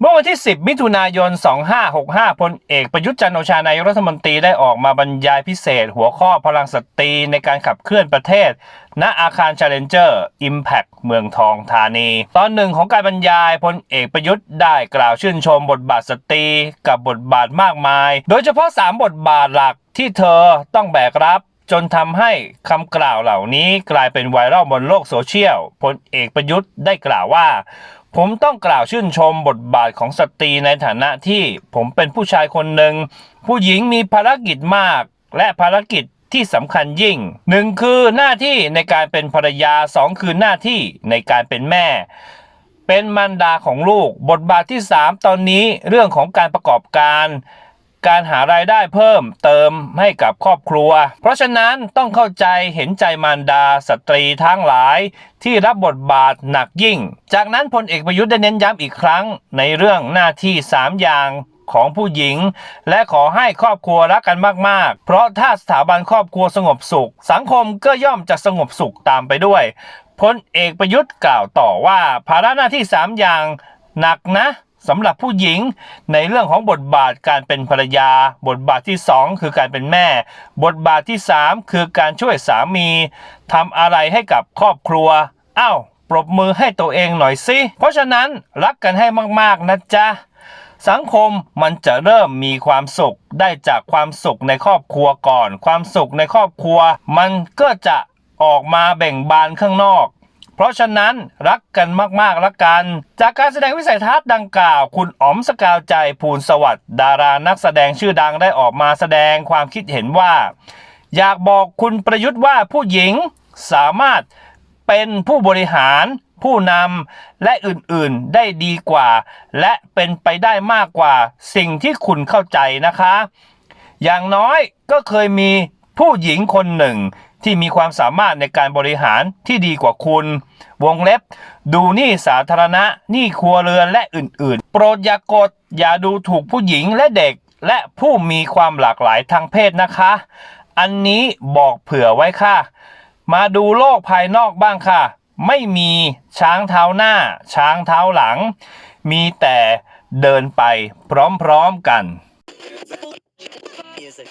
เมื่อวันที่ 10 มิถุนายน 2565 พลเอกประยุทธ์จันทร์โอชานายกรัฐมนตรีได้ออกมาบรรยายพิเศษ หัวข้อพลังสตรีในการขับเคลื่อนประเทศ ณ อาคาร Challenger Impact เมืองทองธานี ตอนหนึ่งของการบรรยายพลเอกประยุทธ์ได้กล่าวชื่นชมบทบาทสตรีกับบทบาทมากมาย โดยเฉพาะ 3 บทบาทหลักที่เธอต้องแบกรับ จนทำให้คำกล่าวเหล่านี้กลายเป็นไวรัลบนโลกโซเชียลพลเอกประยุทธ์ได้กล่าวว่า ผมต้องกล่าวชื่นชมบทบาทของสตรีในฐานะที่ผมเป็นผู้ชายคนหนึ่ง ผู้หญิงมีภารกิจมาก และภารกิจที่สำคัญยิ่งหนึ่งคือหน้าที่ในการเป็นภรรยาสองคือหน้าที่ในการเป็นแม่ เป็นมารดาของลูก บทบาทที่ 3 ตอนนี้เรื่องของการประกอบการ การหารายได้เพิ่มเติมให้กับครอบครัว เพราะฉะนั้นต้องเข้าใจเห็นใจมารดาสตรีทั้งหลาย ที่รับบทบาทหนักยิ่ง จากนั้นพลเอกประยุทธ์ได้เน้นย้ำอีกครั้ง ในเรื่องหน้าที่ 3 อย่างของผู้หญิง และขอให้ครอบครัวรักกันมาก ๆ เพราะถ้าสถาบันครอบครัวสงบสุข สังคมก็ย่อมจะสงบสุขตามไปด้วยพลเอกประยุทธ์กล่าวต่อว่า ภาระหน้าที่ 3 อย่างหนักนะ สำหรับผู้หญิงในเรื่องของบทบาทการเป็นภรรยา บทบาทที่ 2 คือการเป็นแม่ บทบาทที่ 3 คือการช่วยสามีทำอะไรให้กับครอบครัวอ้าวปรบมือให้ตัวเองหน่อยสิเพราะฉะนั้นรักกันให้มากๆนะจ๊ะสังคมมันจะเริ่มมีความสุขได้จากความสุขในครอบครัวก่อน ความสุขในครอบครัว มันก็จะออกมาแบ่งบานข้างนอก เพราะฉะนั้นรักกันมากๆละกัน จากการแสดงวิสัยทัศน์ดังกล่าว คุณอ๋อมสกาวใจภูลสวัสดิ์ดารานักแสดงชื่อดังได้ออกมาแสดงความคิดเห็นว่า อยากบอกคุณประยุทธ์ว่าผู้หญิงสามารถเป็นผู้บริหารผู้นำและอื่นๆได้ดีกว่า และเป็นไปได้มากกว่าสิ่งที่คุณเข้าใจนะคะ อย่างน้อยก็เคยมี ผู้หญิงคนหนึ่งที่มีความสามารถในการบริหารที่ดีกว่าคุณ วงเล็บ ดูหนี้สาธารณะหนี้ครัวเรือนและอื่นๆ โปรดอย่ากดอย่าดูถูกผู้หญิงและเด็ก และผู้มีความหลากหลายทางเพศนะคะ อันนี้บอกเผื่อไว้ค่ะ มาดูโลกภายนอกบ้างค่ะ ไม่มีช้างเท้าหน้า ช้างเท้าหลัง มีแต่เดินไปพร้อมๆกัน Music.